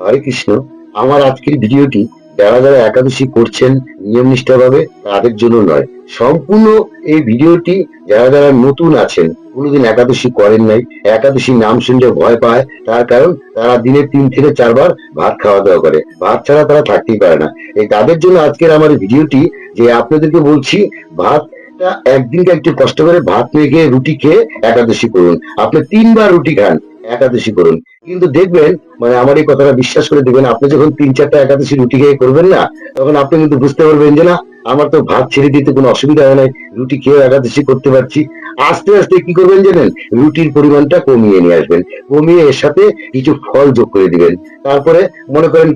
হরে কৃষ্ণ। আমার আজকের ভিডিওটি যারা যারা একাদশী করছেন নিয়ম ভাবে তাদের জন্য নয়। সম্পূর্ণ এই ভিডিওটি যারা যারা নতুন আছেন, কোনোদিন একাদশী করেন নাই একাদশী নাম শুনলে ভয় পায়, তার কারণ তারা দিনে তিন থেকে চারবার ভাত খাওয়া দাওয়া করে। ভাত ছাড়া তারা থাকতেই পারে না। এই তাদের জন্য আজকের আমার ভিডিওটি যে আপনাদেরকে বলছি ভাত একদিনকে একটু কষ্ট করে ভাত মেখে, রুটি খেয়ে একাদশী করুন। আপনি তিনবার রুটি খান। একাদশী করুন। কিন্তু দেখবেন মানে আমার এই কথাটা বিশ্বাস করে দেখবেন, আপনি যখন তিন চারটা একাদশী রুটি খেয়ে করবেন না, তখন আপনি কিন্তু বুঝতে পারবেন যে না, আমার তো ভাত ছেড়ে দিতে কোনো অসুবিধা হয় নাই, রুটি খেয়ে একাদশী করতে পারছি। আস্তে আস্তে কি করবেন জানেন? রুটির পরিমাণটা কমিয়ে নিয়ে আসবেন। কমিয়ে এর সাথে কিছু ফল যোগ করে দিবেন। তারপরে মনে করেন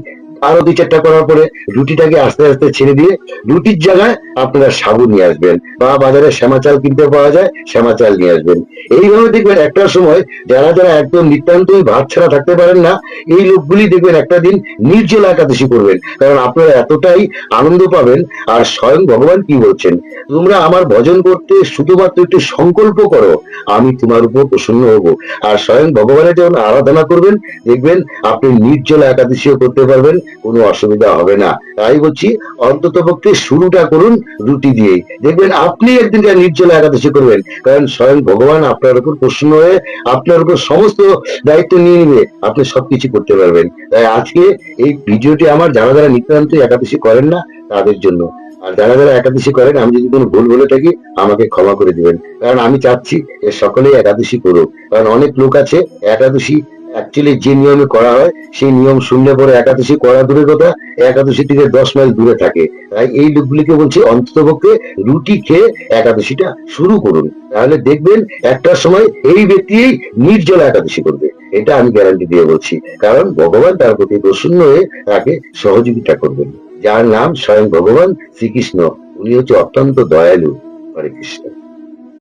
আরও দুই চারটা করার পরে রুটিটাকে আস্তে আস্তে ছেড়ে দিয়ে রুটির জায়গায় আপনারা সাবু নিয়ে আসবেন বা বাজারে শ্যামা চাল কিনতে পাওয়া যায়, শ্যামা চাল নিয়ে আসবেন। এইভাবে দেখবেন একটা সময় যারা যারা একদম নিতান্তই ভাত ছাড়া থাকতে পারেন না, এই লোকগুলি দেখবেন একটা দিন নির্জল একাদশী করবেন। কারণ আপনারা এতটাই আনন্দ পাবেন আর স্বয়ং ভগবান কি বলছেন? তোমরা আমার ভজন করতে শুধুমাত্র একটু সংকল্প করো, আমি তোমার উপর প্রসন্ন হব। আর স্বয়ং ভগবানের যখন আরাধনা করবেন, দেখবেন আপনি নির্জল একাদশীও করতে পারবেন কোনো অসুবিধা হবে না। তাই বলছি, অন্তত পক্ষে শুরুটা করুন রুটি দিয়ে। দেখবেন আপনি একদিন নির্জল একাদশী করবেন। কারণ স্বয়ং ভগবান আপনার উপর প্রসন্ন হয়ে আপনার উপর সমস্ত দায়িত্ব নিয়ে নিবে। আপনি সবকিছু করতে পারবেন। তাই আজকে এই ভিডিওটি আমার যারা যারা নিত্যান্ত একাদশী করেন না, তাদের জন্য। আর যারা যারা একাদশী করেন, আমি যদি কোনো ভুল বলে থাকি, আমাকে ক্ষমা করে দিবেন। কারণ আমি চাচ্ছি যে সকলেই একাদশী করুক। কারণ অনেক লোক আছে, একাদশী অ্যাকচুয়ালি যে নিয়মে করা হয়, সেই নিয়ম শুনলে পরে একাদশী করা দূরের কথা, একাদশী থেকে দশ মাইল দূরে থাকে। তাই এই লোকগুলিকে বলছি, অন্ততপক্ষে রুটি খেয়ে একাদশীটা শুরু করুন। তাহলে দেখবেন একটা সময় এই ব্যক্তি নির্জলা একাদশী করবে। এটা আমি গ্যারান্টি দিয়ে বলছি। কারণ ভগবান তার প্রতি প্রসন্ন হয়ে তাকে সহযোগিতা করবেন। যার নাম স্বয়ং ভগবান শ্রীকৃষ্ণ। উনি হচ্ছে অত্যন্ত দয়ালু হরে কৃষ্ণ।